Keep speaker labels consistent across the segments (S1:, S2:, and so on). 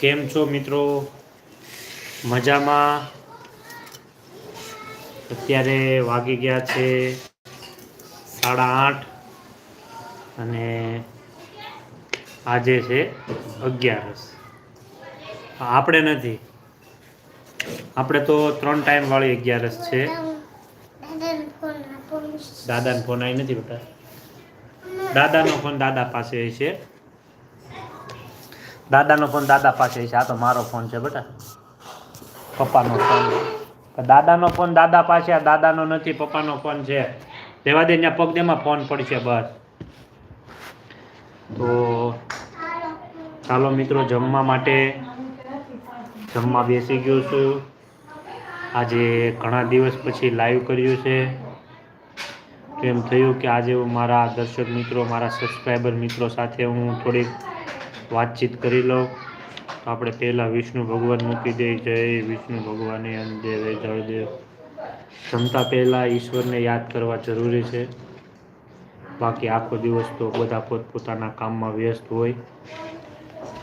S1: કેમ છો મિત્રો? મજામાં? અત્યારે વાગી ગયા છે સાડા આઠ અને આજે છે અગિયારસ. આપણે નથી. આપણે તો ત્રણ ટાઈમ વાળી અગિયારસ છે. દાદાનો ફોન આવી નથી બેટા. દાદાનો ફોન દાદા પાસે છે. દાદાનો ફોન દાદા પાસે છે. આ તો મારો ફોન છે બેટા. પપ્પાનો ફોન દાદાનો ફોન દાદા પાસે, આ દાદાનો નથી, પપ્પાનો ફોન છે. રેવા દે, ત્યાં પગદેમાં ફોન પડશે બસ. તો ચાલો મિત્રો, જમવા માટે જમવા બેસી ગયો છું. આજે ઘણા દિવસ પછી લાઈવ કર્યું છે. તો એમ થયું કે આજે હું મારા દર્શક મિત્રો, મારા સબસ્ક્રાઈબર મિત્રો સાથે હું થોડીક વાતચીત કરી લો. આપણે પહેલાં વિષ્ણુ ભગવાન મૂકી દઈએ જય વિષ્ણુ ભગવાને અંદેવ જળદેવ જમતા પહેલાં ઈશ્વરને યાદ કરવા જરૂરી છે. બાકી આખો દિવસ તો બધા પોતપોતાના કામમાં વ્યસ્ત હોય.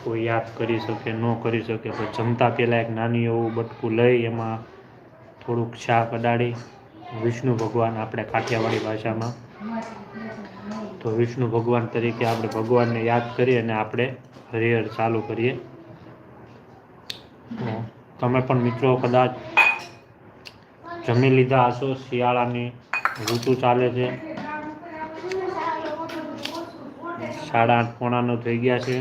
S1: કોઈ યાદ કરી શકે, ન કરી શકે, પણ જમતા પહેલાં એક નાની એવું બટકું લઈ, એમાં થોડુંક શાક અડાડી. વિષ્ણુ ભગવાન આપણે કાઠિયાવાડી ભાષામાં તો વિષ્ણુ ભગવાન તરીકે આપણે ભગવાનને યાદ કરીએ અને આપણે હરિહર ચાલુ કરીએ. તમે પણ મિત્રો કદાચ જમી લીધા હશો, શિયાળાની ઋતુ ચાલે છે. સાડા આઠ પોણાનો થઈ ગયા છે.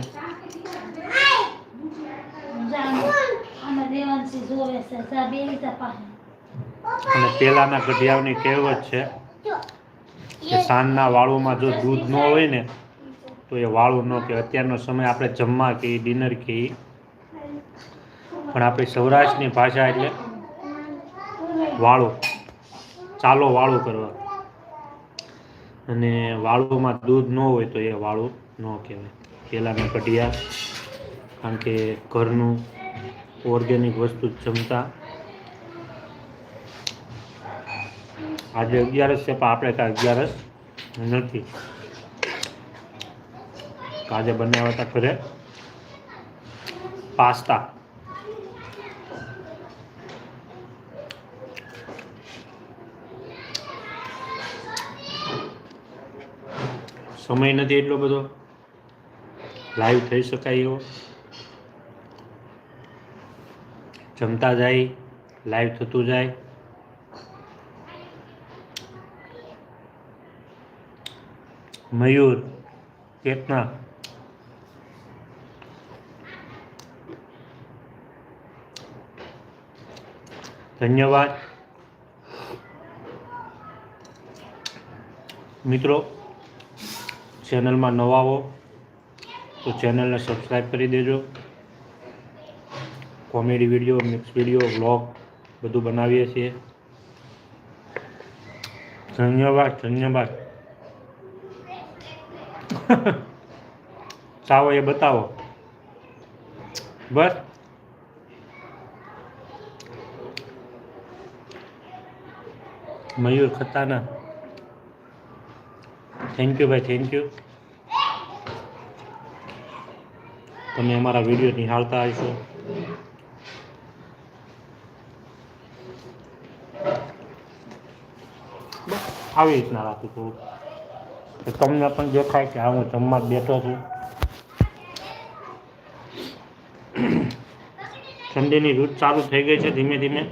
S1: અને પહેલાંના ગઢિયાઓની કહેવત છે કે સાંજના વાળુમાં જો દૂધ ન હોય ને, તો એ વાળું ન કે અત્યારનો સમય આપણે જમવા કે ડિનર કે પણ આપણી સૌરાષ્ટ્રની ભાષા એટલે વાળું. ચાલો વાળું કરવા. અને વાળુમાં દૂધ ન હોય તો એ વાળું ન કહેવાય. પહેલાંના કઢિયા, કારણ કે ઘરનું ઓર્ગેનિક વસ્તુ જમતા. આજે અગિયારસ છે, પણ આપણે કાંઈ અગિયારસ નથી. આજે બનાવ્યા હતા ઘરે પાસ્તા. સમય નથી એટલો બધો. લાઈવ થઈ શકાય એવો. જમતા જાય લાઈવ થતું જાય. મયુર ચેતના ધન્યવાદ. મિત્રો, ચેનલમાં નવા તો ચેનલને સબસ્ક્રાઈબ કરી દેજો. Comedy video, mix video, vlog બધું બનાવીએ છીએ. ધન્યવાદ ધન્યવાદ. ચાવો એ બતાવો બસ મયુર ખતાના થેન્ક યુ ભાઈ થેન્ક યુ તમે અમારા વીડિયો નિહાળતા હશો. આવી રીતના રાખું થોડું તમને પણ દેખાય કે હા જમવા બેઠો છું. ઠંડીની રૂટ ચાલુ થઈ ગઈ છે ધીમે ધીમે.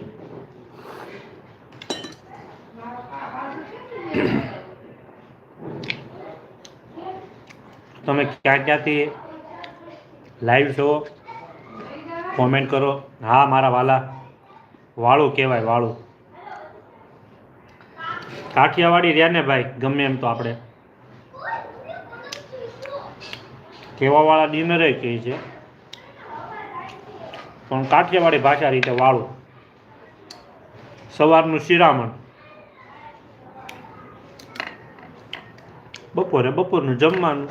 S1: તમે ક્યાં ક્યાંથી લાઈવ છો? કોમેન્ટ કરો. હા, મારા વાલા. વાળું કહેવાય, વાળું. કાઠિયાવાડી રહ્યા ને ભાઈ, ગમે એમ તો આપણે. કહેવાવાળા ડિનરે કહે છે. પણ કાઠિયાવાડી ભાષા રીતે વાળું. સવારનું શિરામણ. બપોરે બપોરનું જમવાનું.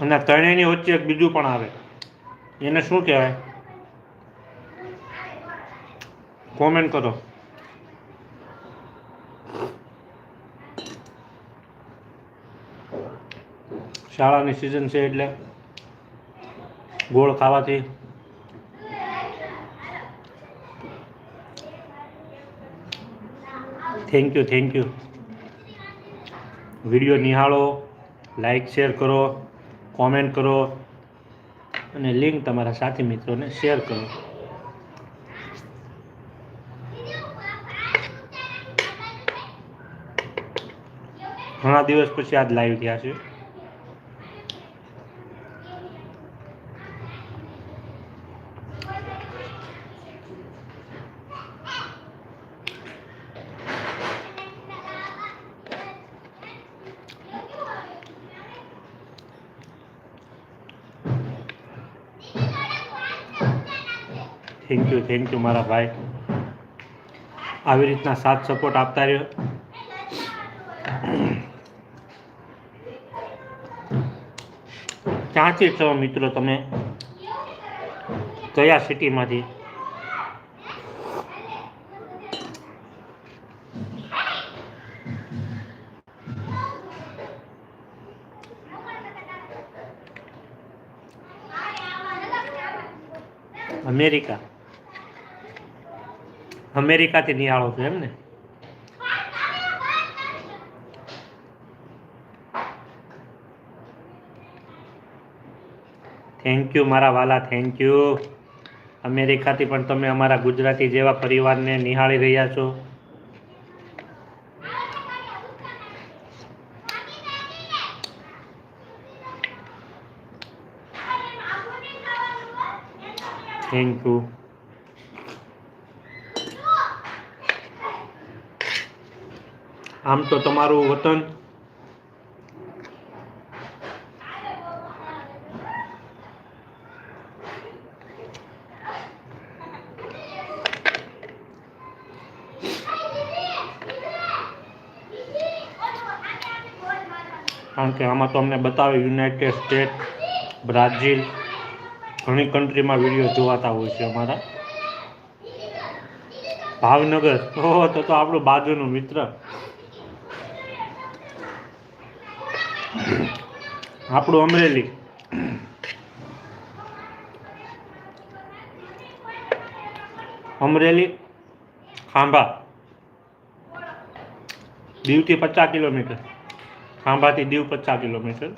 S1: અને ત્રણેયની વચ્ચે એક બીજું પણ આવે. એને શું કહેવાય? કોમેન્ટ કરો. શાળાની સિઝન છે એટલે ગોળ ખાવાથી. Thank you thank you video નિહાળો લાઈક શેર કરો કોમેન્ટ કરો અને લિંક તમારા સાથી મિત્રોને શેર કરો. ઘણા દિવસ પછી આજ લાઈવ થયા છે. થેન્ક યુ થેન્ક યુ મારા ભાઈ. આવી રીતના સાથ સપોર્ટ આપતા રહ્યો. ક્યાંથી છો મિત્રો તમે? કયા સિટીમાંથી? અમેરિકા. અમેરિકાથી નિહાળો છો એમ ને? થેન્ક યુ મારા વાલા થેન્ક યુ અમેરિકાથી પણ તમે અમારા ગુજરાતી જેવા પરિવારને નિહાળી રહ્યા છો. થેન્ક યુ આમ તો તમારું વતન કારણ કે આમાં તો અમને બતાવે યુનાઇટેડ સ્ટેટ, બ્રાઝિલ, ઘણી કન્ટ્રીમાં વીડિયો જોવાતા હોય છે અમારા. ભાવનગર. તો તો આપણું બાજુનું મિત્ર. આપણું અમરેલી. અમરેલી ખાંભા. દીવથી પચાસ કિલોમીટર. ખાંભાથી દીવ પચાસ કિલોમીટર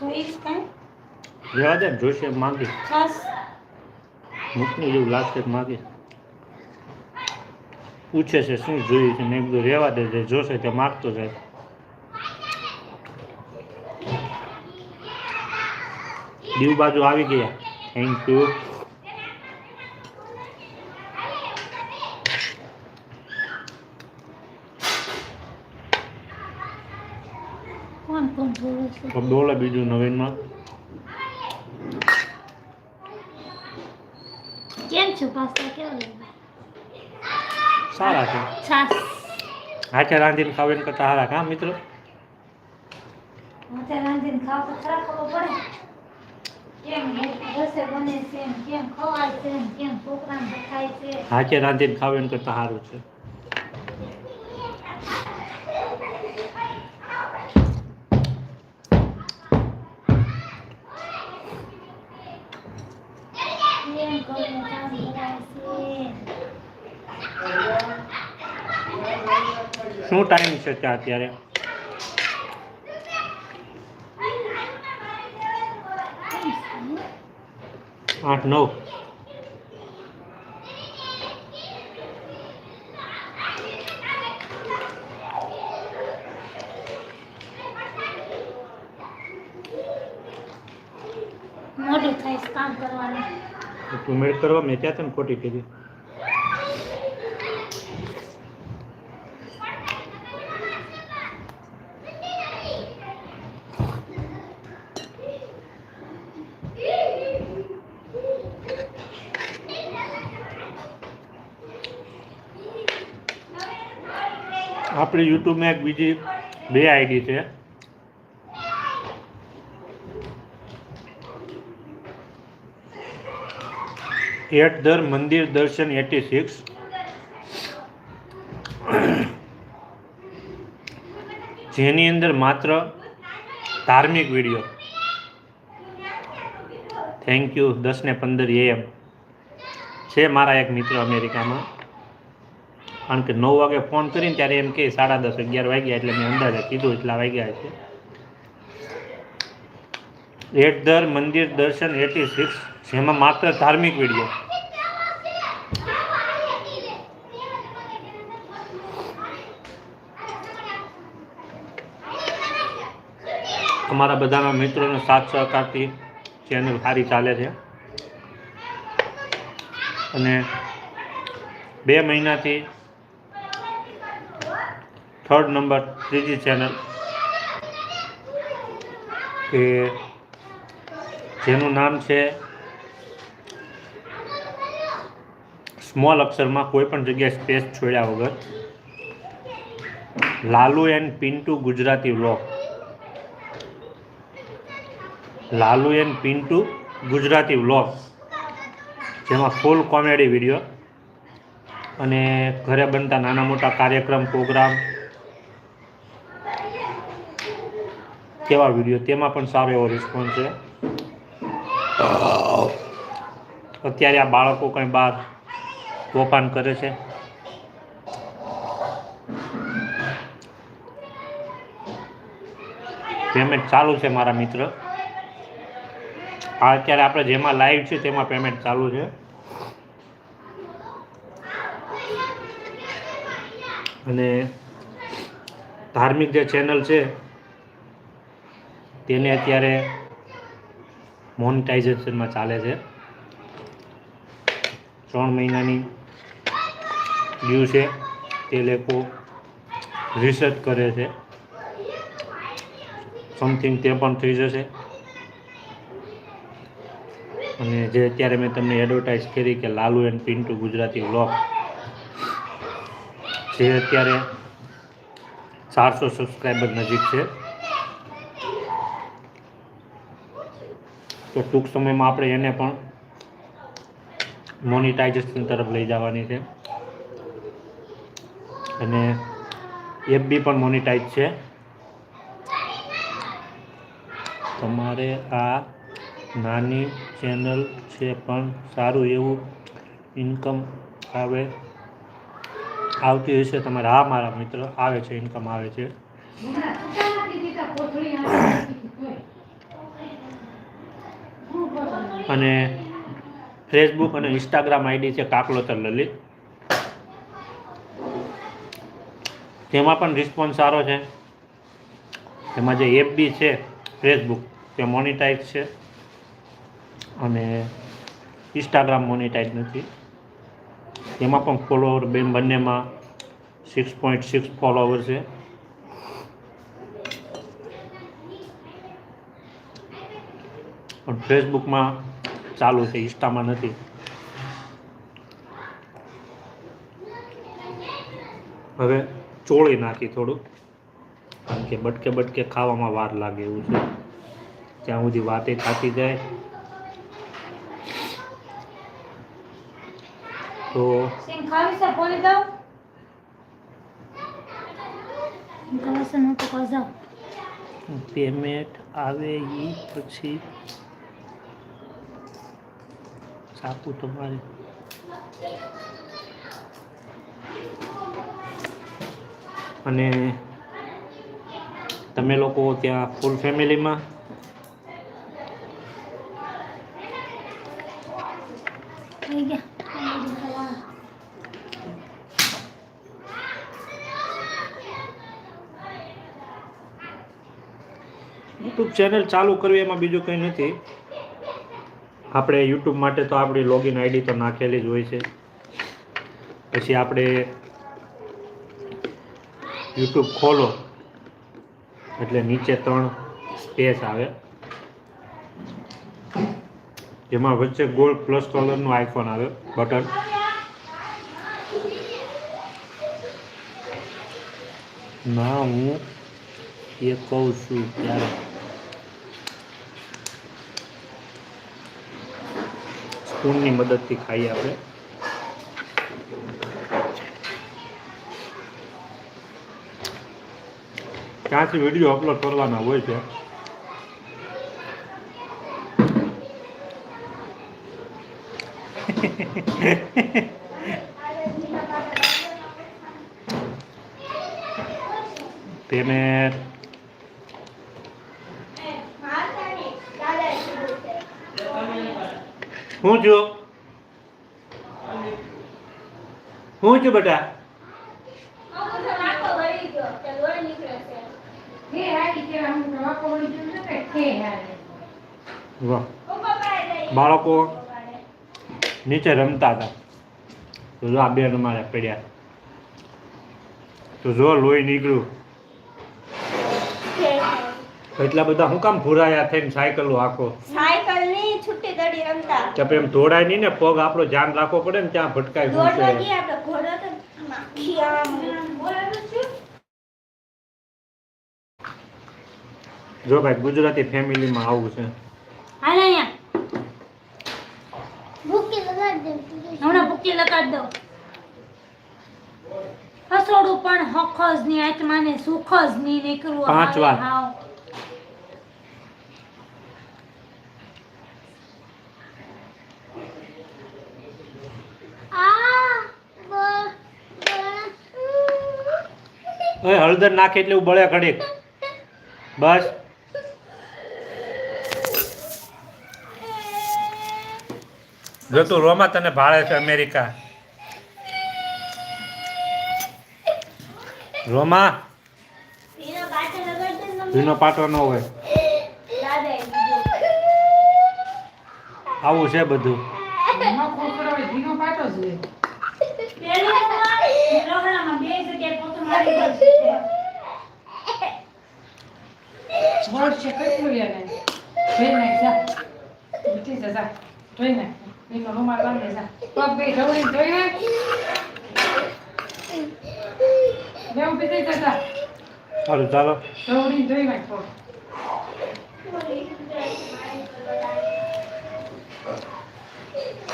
S2: જોઈશ કાંઈ?
S1: ને, જોઈશે એમ માંગી? મૂકની જેવું લાગશે માગે. પૂછે છે શું જોયું છે મેં બધું રહેવા દે જોશે તે માગતો જાય દીવ બાજુ આવી ગયા. થેન્ક યુ
S2: કોણ કોણ જોવે છે?
S1: બીજું નવીનમાં
S2: કેમ છો પાસ્તા કેવા લાગ્યા
S1: સારા છે હાથે રાંધીને એમ કરતા સારા કાં મિત્રો
S2: અત્યારે રાંધીને ખાવ તો ખરા ખબર પડે
S1: હાથે રાંધીને ખાવીને કરતા સારું છે શું ટાઈમ છે ત્યાં અત્યારે? આઠ નવ
S2: મોડું થાય છે કામ કરવાનું
S1: તું કરવા મેં ત્યાં તને ખોટી કીધી? આપણી યુટ્યુબમાં એક બીજી બે આઈડી છે. એટ દર મંદિર દર્શન એટી સિક્સ જેની અંદર માત્ર ધાર્મિક વીડિયો. થેન્ક યુ દસ ને પંદર એમ છે મારા એક મિત્ર અમેરિકામાં. કારણ કે નવ વાગે ફોન કરીને ત્યારે એમ કે સાડા દસ, અગિયાર વાગ્યા એટલે મેં અંદાજે કીધું એટલા વાગ્યા છે. એટ દર મંદિર દર્શન એટી સિક્સ જેમાં માત્ર ધાર્મિક વીડિયો અમારા બધાના મિત્રોનો સાથ સહકારથી ચેનલ સારી ચાલે છે. અને બે મહિનાથી થર્ડ નંબર ત્રીજી ચેનલ કે જેનું નામ છે સ્મોલ અક્ષરમાં કોઈ પણ જગ્યાએ સ્પેસ છોડ્યા વગર. Lalu and Pintu Gujarati vlog. Lalu and Pintu Gujarati vlog. જેમાં ફૂલ કોમેડી વીડિયો અને ઘરે બનતા નાના મોટા કાર્યક્રમ પ્રોગ્રામ કેવા વીડિયો તેમાં પણ સારો એવો રિસ્પોન્સ છે. અત્યારે આ બાળકો કંઈ બહાર તોફાન કરે છે. પેમેન્ટ ચાલુ છે મારા મિત્ર. આ અત્યારે આપણે જેમાં લાઈવ છે તેમાં પેમેન્ટ ચાલુ છે. અને ધાર્મિક જે ચેનલ છે, તેને અત્યારે મોનિટાઇઝેશનમાં ચાલે છે. ત્રણ મહિનાની છે. તે લોકો રિસર્ચ કરે છે. સમથિંગ તે પણ થઈ જશે. અને જે અત્યારે મેં તમને એડવર્ટાઇઝ કરી કે લાલુ એન્ડ પિન્ટુ ગુજરાતી વ્લોગ જે અત્યારે ચારસો સબસ્ક્રાઈબર નજીક છે. તો ટૂંક સમયમાં આપણે એને પણ મોનિટાઇઝેશન તરફ લઈ જવાની છે. અને એફબી પણ મોનિટાઈઝ છે. તમારે આ નાની ચેનલ છે પણ સારું એવું ઇન્કમ આવે, આવતી હશે તમારે હા, મારા મિત્ર, આવે છે ઇન્કમ આવે છે. અને ફેસબુક અને ઇન્સ્ટાગ્રામ આઈડી છે કાકલોતર લલિત. તેમાં પણ રિસ્પોન્સ સારો છે. તેમાં જે એપ બી છે ફેસબુક તે મોનિટાઈઝ છે. અને ઇન્સ્ટાગ્રામ મોનિટાઈઝ નથી. તેમાં પણ ફોલોવર બે બંનેમાં સિક્સ પોઈન્ટ સિક્સ ફોલોવર છે. પણ ફેસબુકમાં ચાલુ છે, ઇન્સ્ટામાં નથી. હવે ચોળી નાખી થોડું. કારણ કે બટકે બટકે ખાવામાં વાર લાગે એવું છે. ત્યાં સુધી વાતે થાકી જાય. તો પેમેન્ટ આવે એ પછી સાપુ તમારે અને તમે લોકો ત્યાં ફૂલ ફેમિલીમાં યુટ્યુબ ચેનલ ચાલુ કરવી, એમાં બીજું કંઈ નથી. આપણે યુટ્યુબ માટે તો આપણી લોગિન આઈડી તો નાખેલી જ હોય છે. પછી આપણે યુટ્યુબ ખોલો. એટલે નીચે ત્રણ સ્પેસ આવે. જેમાં વચ્ચે ગોલ્ડ પ્લસ કલરનું આઈફોન આવે, બટન. ના, હું એ કહું છું ત્યારે. સ્પૂનની મદદથી ખાઈએ આપણે. ત્યાંથી વીડિયો અપલોડ કરવાના હોય છે. તેને હું છું? હું છું બેટા
S2: હે હારી કેવા હું તો વાકો વળી ગયું છે કે હે હારી
S1: વાહ. બાળકો નીચે રમતા હતા. તો જો આ બેન રમાડ્યા પડ્યા. તો જો લોહી નીકળ્યું. એટલા બધા હું કામ ભૂરાયા થઈને સાયકલો આખો?
S3: સાયકલની છુટ્ટી દડી રમતા.
S1: કે એમ ધોડાય નહીં ને પગ આપણો ધ્યાન રાખવો પડે ને ત્યાં ભટકાય
S3: ઘોડો તો માખી આમ
S2: બોલાવું છું
S1: જો ભાઈ ગુજરાતી ફેમિલીમાં આવું છે.
S2: હાલ અહીંયા.
S3: ભૂકી લગાડી દે
S2: હમણાં ભૂકી લગાડ દો હસોડું પણ હખજની આત્માને સુખજની નીકળવું
S1: પાંચ વાર.
S2: હવે.
S1: હળદર નાખે એટલે બળે ઘડીક. બસ. જો તું રોમા તને ભાળે છે અમેરિકા. રોમા. ભીનો પાટો ન હોય. આવું છે બધું.
S4: જોઈ નાખ. જા ઉઠી જા જા જોઈ નાખ એનો રૂમાલ બાંધે જા પગ બે ઢવળી જોઈ નાખ બે ઊભી થઈ જા જા
S1: સારું ચાલો
S4: ઢવળી જોઈ નાખ પગ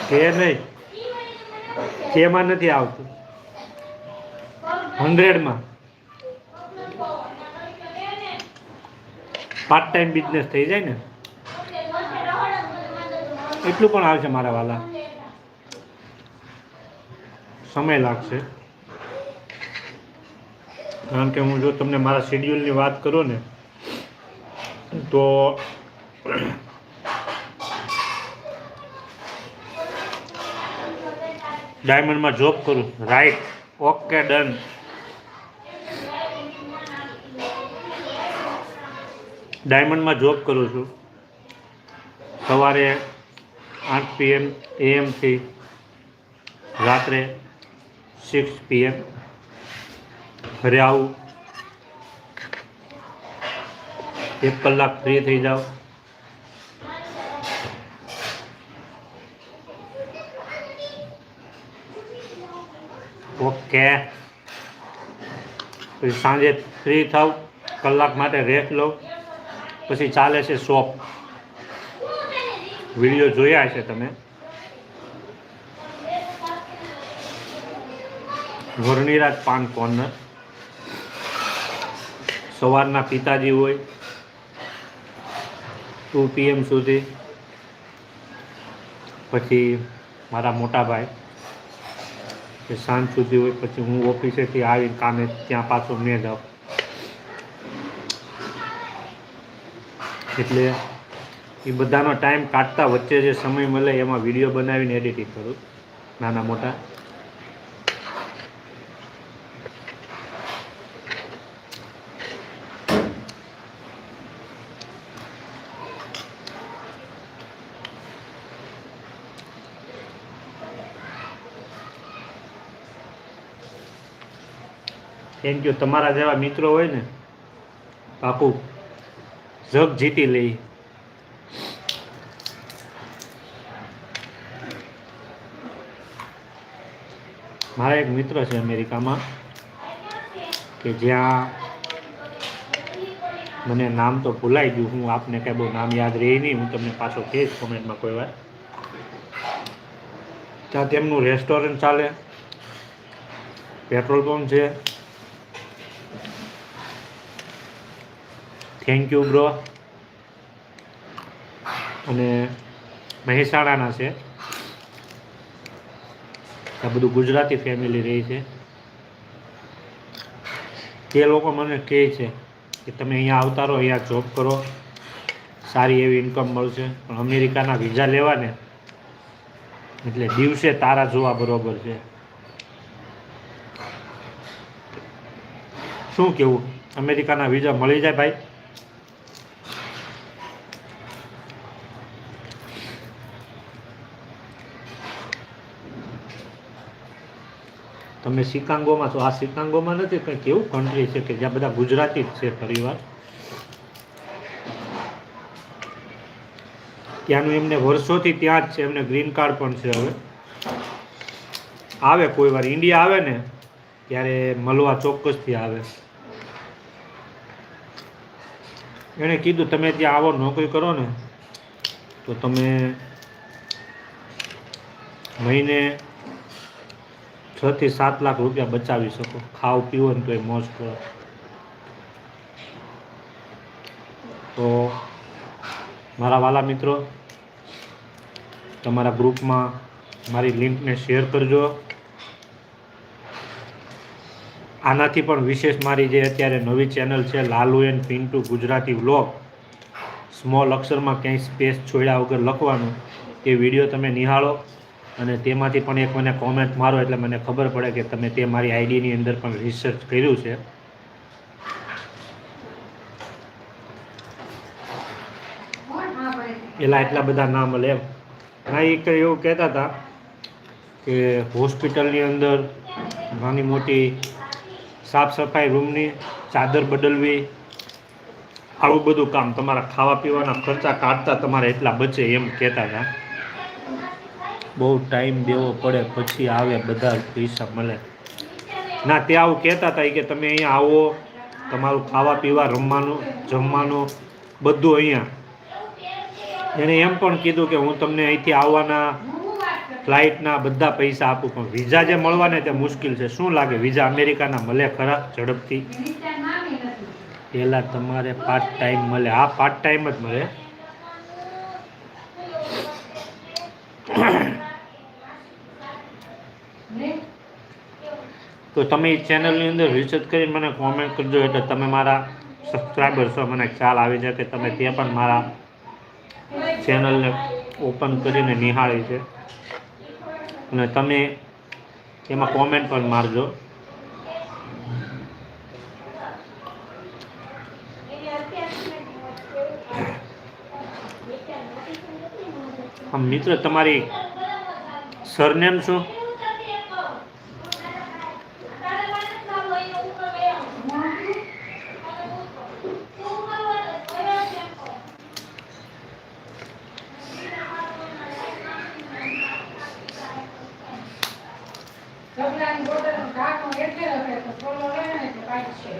S1: કે નહીં કેમાં નથી આવતું હંડ્રેડમાં પાર્ટ ટાઈમ બિઝનેસ થઈ જાય ને એટલું પણ આવશે મારા વાલા. સમય લાગશે. કારણ કે હું જો તમને મારા શેડ્યુલની વાત કરું ને, તો ડાયમંડમાં જોબ કરું. રાઈટ ઓકે ડન ડાયમંડમાં જોબ કરું છું. સવારે આઠ પીએમ એએમથી રાત્રે સિક્સ પીએમ ઘરે આવું એક કલાક ફ્રી થઈ જાઓ ઓકે પછી સાંજે ફ્રી થાવ, કલાક માટે રેસ્ટ લો, પછી ચાલે છે શોપ વીડિયો જોયા હશે તમે? વરણીરાજ પાન કોર્નર. સવારના પિતાજી હોય. ટુ પીએમ સુધી. પછી મારા મોટા ભાઈ. સાંજ સુધી હોય, પછી હું ઓફિસેથી આવીને કામે ત્યાં પાછો મેં જાઉં. એટલે એ બધાનો ટાઈમ કાઢતા વચ્ચે જે સમય મળે એમાં વીડિયો બનાવીને એડિટિંગ કરું. નાના મોટા. થેન્ક યુ તમારા જેવા મિત્રો હોય ને પાકું જગ જીતી લઈ. મારા એક મિત્ર છે અમેરિકામાં, કે જ્યાં મને નામ તો ભૂલાઈ ગયું, હું આપને કાંઈ બહુ નામ યાદ રહી નહીં, હું તમને પાછો કહીશ કોમેન્ટમાં કોઈ વાર. ત્યાં તેમનું રેસ્ટોરન્ટ ચાલે, પેટ્રોલ પંપ છે. થેન્ક યુ બ્રો અને મહેસાણાના છે. આ બધું ગુજરાતી ફેમિલી રહી છે. તે લોકો મને કહે છે કે તમે અહીંયા આવતા રહો, અહીંયા જોબ કરો. સારી એવી ઇન્કમ મળશે. પણ અમેરિકાના વિઝા લેવાને એટલે દિવસે તારા જોવા બરોબર છે. શું કેવું? અમેરિકાના વિઝા મળી જાય ભાઈ? તમે શિકાંગોમાં છો. આ શિકાંગોમાં નથી કંઈક એવું કન્ટ્રી છે કે જ્યાં બધા ગુજરાતી જ છે પરિવાર. ત્યાંનું એમને વર્ષોથી ત્યાં જ છે, એમને ગ્રીન કાર્ડ પણ છે હવે. આવે કોઈ વાર. ઇન્ડિયા આવે ને, ત્યારે મળવા ચોક્કસથી આવે. એણે કીધું, તમે ત્યાં આવો, નોકરી કરો ને, તો તમે મહિને છ થી સાત લાખ રૂપિયા બચાવી શકો. ખાવ, પીવો ને તો એ મોજ તો મારા વાલા મિત્રો, તમારા ગ્રુપમાં મારી લિંકને શેર કરજો. આનાથી પણ વિશેષ મારી જે અત્યારે નવી ચેનલ છે, Lalu and Pintu Gujarati vlog, small અક્ષરમાં ક્યાંય સ્પેસ છોડ્યા વગર લખવાનું, એ વીડિયો તમે નિહાળો. અને તેમાંથી પણ એક મને કોમેન્ટ મારો એટલે મને ખબર પડે કે તમે તે મારી આઈડીની અંદર પણ રિસર્ચ કર્યું છે. એલા એટલા બધા ના મળે એમ. ના એક એવું કહેતા હતા કે હોસ્પિટલની અંદર નાની મોટી સાફ સફાઈ રૂમની ચાદર બદલવી, આવું બધું કામ તમારા ખાવા પીવાના ખર્ચા કાઢતા તમારે એટલા બચે એમ કહેતા હતા. બહુ ટાઈમ દેવો પડે, પછી આવે બધા પૈસા મળે. ના, તે આવું કહેતા હતા કે તમે અહીંયા આવો, તમારું ખાવા પીવા, રમવાનું, જમવાનું, બધું અહીંયા. એણે એમ પણ કીધું કે હું તમને અહીંથી આવવાના ફ્લાઇટના બધા પૈસા આપું, પણ વિઝા જે મળવાને તે મુશ્કેલ છે. શું લાગે? વિઝા અમેરિકાના મળે ખરા ઝડપથી? પહેલાં તમારે પાર્ટ ટાઈમ મળે. આ પાર્ટ ટાઈમ જ મળે
S4: ને
S1: તો તમે એ ચેનલની અંદર રિસર્ચ કરીને મને કોમેન્ટ કરજો, એટલે તમે મારા સબસ્ક્રાઈબર છો મને ખ્યાલ આવી જાય કે તમે તે પણ મારા ચેનલને ઓપન કરીને નિહાળી છે. અને તમે એમાં કોમેન્ટ પણ મારજો. મિત્ર, તમારી સરનેમ શું
S4: ઢગલાની બોટલનું ઢાંકણું એટલે લખે તો છોલો લે ને એટલે કાઢી છે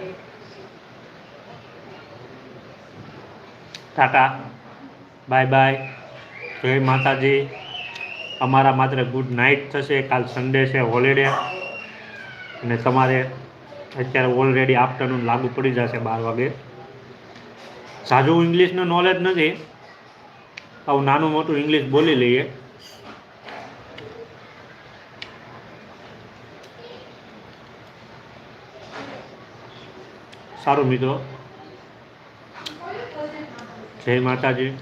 S1: ટાટા બાય બાય. જય માતાજી. અમારા માત્ર ગુડ નાઇટ થશે, કાલ સન્ડે છે હોલિડે. અને તમારે અત્યારે ઓલરેડી આફ્ટરનૂન લાગુ પડી જશે બાર વાગે. સાજુ ઇંગ્લિશનું નોલેજ નથી. આવું નાનું મોટું ઇંગ્લિશ બોલી લઈએ. સારું મિત્રો. જય માતાજી.